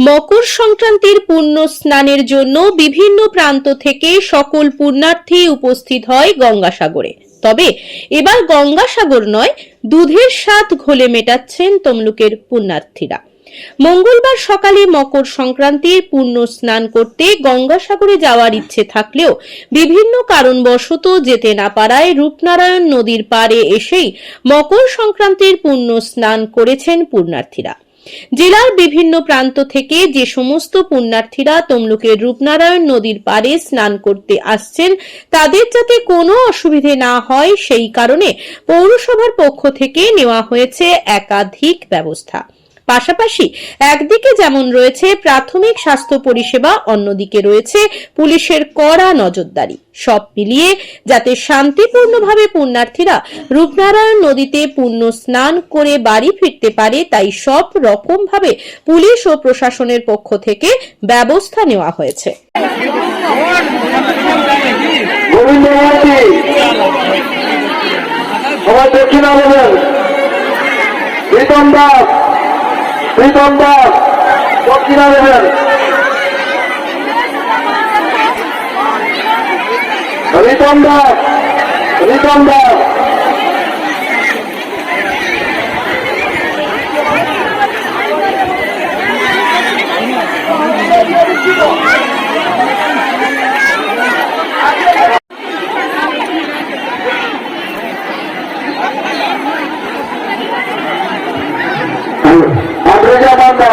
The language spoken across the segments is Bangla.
মকর সংক্রান্তির পুণ্য স্নানের জন্য বিভিন্ন প্রান্ত থেকে সকল পুণ্যার্থী উপস্থিত হয় গঙ্গাসাগরে। তবে এবার গঙ্গাসাগর নয়, দুধের স্বাদ ঘোলে মেটাচ্ছেন তমলুকের পুণ্যার্থীরা। মঙ্গলবার সকালে মকর সংক্রান্তির পুণ্য স্নান করতে গঙ্গাসাগরে যাওয়ার ইচ্ছে থাকলেও বিভিন্ন কারণবশত যেতে না পারায় রূপনারায়ণ নদীর পাড়ে এসেই মকর সংক্রান্তির পুণ্য স্নান করেছেন পুণ্যার্থীরা। জেলার বিভিন্ন প্রান্ত থেকে যে সমস্ত পুণ্যার্থীরা তমলুকের রূপনারায়ণ নদীর পারে স্নান করতে আসছেন, তাদের যাতে কোনো অসুবিধে না হয় সেই কারণে পৌরসভার পক্ষ থেকে নেওয়া হয়েছে একাধিক ব্যবস্থা। পাশাপাশি একদিকে যেমন রয়েছে প্রাথমিক স্বাস্থ্য পরিষেবা, অন্যদিকে রয়েছে পুলিশের কড়া নজরদারি। সব মিলিয়ে যাতে শান্তিপূর্ণভাবে পুণ্যার্থীরা রূপনারায়ণ নদীতে পুণ্য স্নান করে বাড়ি ফিরতে পারে, তাই সব রকম ভাবে পুলিশ ও প্রশাসনের পক্ষ থেকে ব্যবস্থা নেওয়া হয়েছে। সবাই দক্ষিণ প্রীতম দাস। প্রীতম দাস দক্ষিণা দেবেন প্রীতম দাস প্রীতম দাস আদ্রেজা বান্দা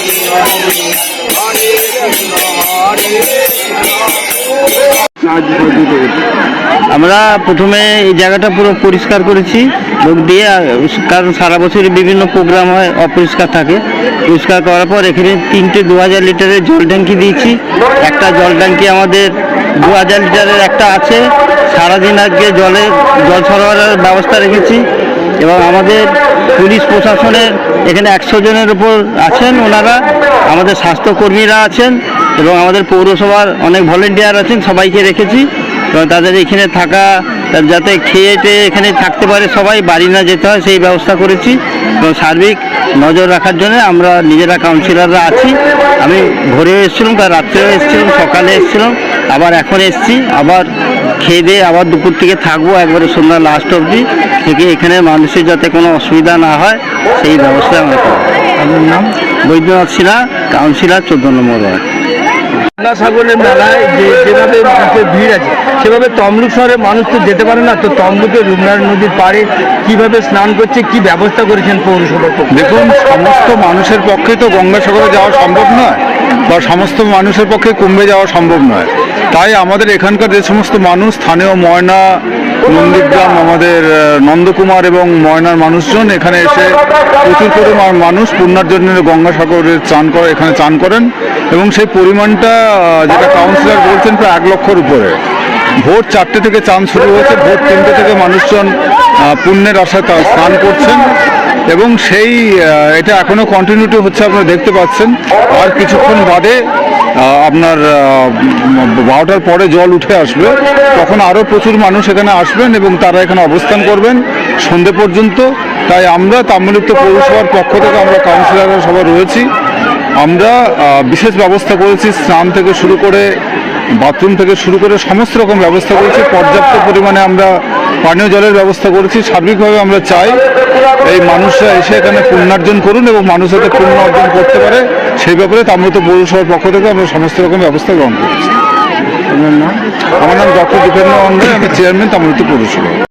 আমরা প্রথমে এই জায়গাটা পুরো পরিষ্কার করেছি, লোক দিয়ে কারণ সারা বছরই বিভিন্ন প্রোগ্রাম হয়, অপরিষ্কার থাকে। পরিষ্কার করার পর এখানে তিনটে দু হাজার লিটারের জল ট্যাঙ্কি দিয়েছি। একটা জল ট্যাঙ্কি আমাদের দু হাজার লিটারের একটা আছে। সারাদিন আজকে জলের, জল সরবরাহের ব্যবস্থা রেখেছি। এবং আমাদের পুলিশ প্রশাসনের এখানে একশো জনের উপর আছেন ওনারা, আমাদের স্বাস্থ্যকর্মীরা আছেন এবং আমাদের পৌরসভার অনেক ভলেন্টিয়ার আছেন, সবাইকে রেখেছি। এবং তাদের এখানে থাকা, যাতে খেয়ে টেয়ে এখানে থাকতে পারে সবাই, বাড়ি না যেতে হয়, সেই ব্যবস্থা করেছি। এবং সার্বিক নজর রাখার জন্য আমরা নিজেরা কাউন্সিলররা আছি। আমি ভোরে এসেছিলাম, কাল রাত্রেও এসেছিলাম, সকালে এসেছিলাম, আবার এখন এসেছি, আবার খেয়ে দিয়ে আবার দুপুর থেকে থাকব, একবারে সন্ধ্যা লাস্ট অবধি। থেকে এখানে মানুষের যাতে কোনো অসুবিধা না হয় সেই ব্যবস্থা আমরা করব। আপনার নাম? বৈদ্যনাথ সিনহা কাউন্সিলর চোদ্দ নম্বর ওয়ার্ড। সাগরের মেলায় যে যেভাবে মানুষের ভিড় আছে সেভাবে তমলুক শহরে মানুষ তো যেতে পারে না তো তমলুকে রূপনারায়ণ নদীর পাড়ে কীভাবে স্নান করছে কি ব্যবস্থা করেছেন থেকে? দেখুন সমস্ত মানুষের পক্ষে তো গঙ্গাসাগরে যাওয়া সম্ভব নয় বা সমস্ত মানুষের পক্ষে কুম্ভে যাওয়া সম্ভব নয়। তাই আমাদের এখানকার যে সমস্ত মানুষ স্থানীয় ময়না নন্দীগ্রাম আমাদের নন্দকুমার এবং ময়নার মানুষজন এখানে এসে প্রচুর পরিমাণ মানুষ পূর্ণার জন্য গঙ্গাসাগরে চান করে এখানে চান করেন এবং সেই পরিমাণটা যেটা কাউন্সিলর বলছেন প্রায় এক লক্ষর উপরে। ভোর চারটে থেকে চান শুরু হয়েছে ভোর তিনটে থেকে মানুষজন পুণ্যের আশায় তা স্নান করছেন। এবং সেই এটা এখনও কন্টিনিউটি হচ্ছে, আপনারা দেখতে পাচ্ছেন। আর কিছুক্ষণ বাদে আপনার বারোটার পরে জল উঠে আসবে। তখন আরও প্রচুর মানুষ এখানে আসবেন এবং তারা এখানে অবস্থান করবেন সন্ধে পর্যন্ত। তাই আমরা তাম্রলিপ্ত পৌরসভার পক্ষ থেকে আমরা কাউন্সিলররা সবাই রয়েছি। আমরা বিশেষ ব্যবস্থা করেছি, স্নান থেকে শুরু করে বাথরুম থেকে শুরু করে সমস্ত রকম ব্যবস্থা করেছি। পর্যাপ্ত পরিমাণে আমরা পানীয় জলের ব্যবস্থা করেছি। সার্বিকভাবে আমরা চাই এই মানুষরা এসে এখানে পুণ্যার্জন করুন এবং মানুষ যাতে পুণ্য অর্জন করতে পারে। সেই ব্যাপারে তাম্রত পৌরসভার পক্ষ থেকে আমরা সমস্ত রকম ব্যবস্থা গ্রহণ করেছি। আমার নাম ডক্টর দীপেন্দ্র আমি চেয়ারম্যান তাম্রত পৌরসভা।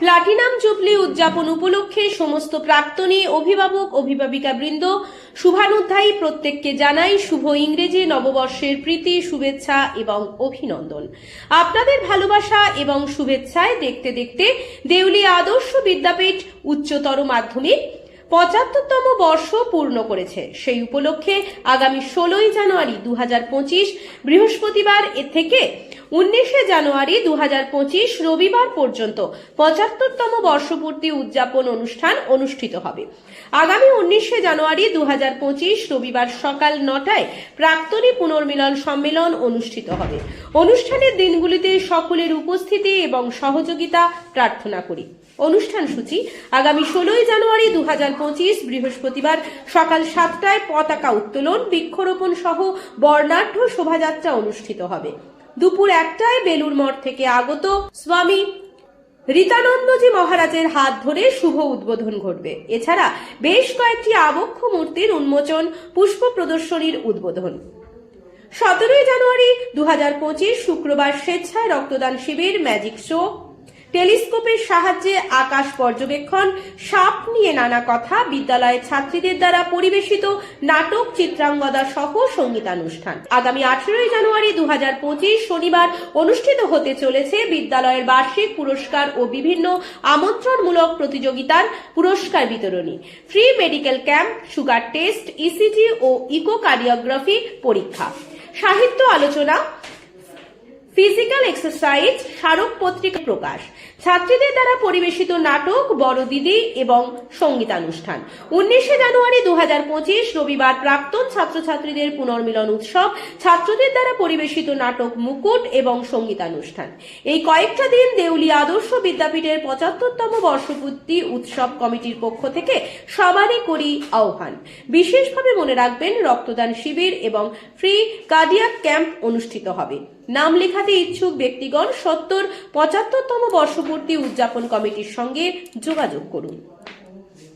প্লাটিনাম জুবলি উদযাপন উপলক্ষে সমস্ত প্রাক্তনী অভিভাবক, অভিভাবিকা বৃন্দ, শুভানুধ্যায়ী প্রত্যেককে জানাই শুভ ইংরেজি নববর্ষের প্রীতি, শুভেচ্ছা এবং অভিনন্দন। আপনাদের ভালোবাসা এবং শুভেচ্ছায় দেখতে দেখতে দেউলিয়া আদর্শ বিদ্যাপীঠ উচ্চতর মাধ্যমিক পঁচাত্তরতম বর্ষ পূর্ণ করেছে। সেই উপলক্ষে আগামী ষোলোই জানুয়ারি দু হাজার পঁচিশ বৃহস্পতিবার এ থেকে উনিশে জানুয়ারি দু হাজার পঁচিশ রবিবার পর্যন্ত পঁচাত্তরতম বর্ষপূর্তি উদযাপন অনুষ্ঠান অনুষ্ঠিত হবে। আগামী উনিশে জানুয়ারি দু হাজার পঁচিশ রবিবার সকাল নটায় প্রাক্তনী পুনর্মিলন সম্মেলন অনুষ্ঠিত হবে। অনুষ্ঠানের দিনগুলিতে সকলের উপস্থিতি এবং সহযোগিতা প্রার্থনা করি। অনুষ্ঠান সূচি আগামী ষোলোই জানুয়ারি দু হাজার পঁচিশ বৃহস্পতিবার সকাল সাতটায় পতাকা উত্তোলন, বৃক্ষরোপণ সহ বর্ণাঢ্য শোভাযাত্রা অনুষ্ঠিত হবে। দুপুর একটায় বেলুর মঠ থেকে আগত স্বামী রীতানন্দজি মহারাজের হাত ধরে শুভ উদ্বোধন ঘটবে। এছাড়া বেশ কয়েকটি আবক্ষ মূর্তির উন্মোচন, পুষ্প প্রদর্শনীর উদ্বোধন। সতেরোই জানুয়ারি দু হাজার পঁচিশ শুক্রবার স্বেচ্ছায় রক্তদান শিবির ম্যাজিক শো টেলিস্কোপের সাহায্যে আকাশ পর্যবেক্ষণ, সাপ নিয়ে নানা কথা বিদ্যালয়ের ছাত্রীদের দ্বারা পরিবেশিত নাটক চিত্রাঙ্গদা সহ সঙ্গীতানুষ্ঠান। আগামী আঠেরোই জানুয়ারি দু হাজার পঁচিশ শনিবার অনুষ্ঠিত হতে চলেছে বিদ্যালয়ের বার্ষিক পুরস্কার ও বিভিন্ন আমন্ত্রণমূলক প্রতিযোগিতার পুরস্কার বিতরণী। Free medical camp, sugar test, ECG ও ইকোকার্ডিওগ্রাফি পরীক্ষা। সাহিত্য আলোচনা ফিজিক্যাল এক্সারসাইজ স্মারক পত্রিকা প্রকাশ ছাত্রীদের দ্বারা পরিবেশিত নাটক বড় দিদি এবং সঙ্গীতানুষ্ঠান। উনিশে জানুয়ারি দু পঁচিশ, রবিবার প্রাক্তন ছাত্রছাত্রীদের পুনর্মিলন উৎসব, ছাত্রদের দ্বারা পরিবেশিত নাটক মুকুট এবং সঙ্গীতানুষ্ঠান। এই কয়েকটা দিন দেউলি আদর্শ বিদ্যাপীঠের পঁচাত্তরতম বর্ষপূর্তি উৎসব কমিটির পক্ষ থেকে সবারই করি আহ্বান। বিশেষভাবে মনে রাখবেন, রক্তদান শিবির এবং ফ্রি কার্ডিয়াক ক্যাম্প অনুষ্ঠিত হবে। নাম লেখাতে ইচ্ছুক ব্যক্তিগণ সত্তর পঁচাত্তরতম বর্ষপূর্তি উদযাপন কমিটির সঙ্গে যোগাযোগ করুন।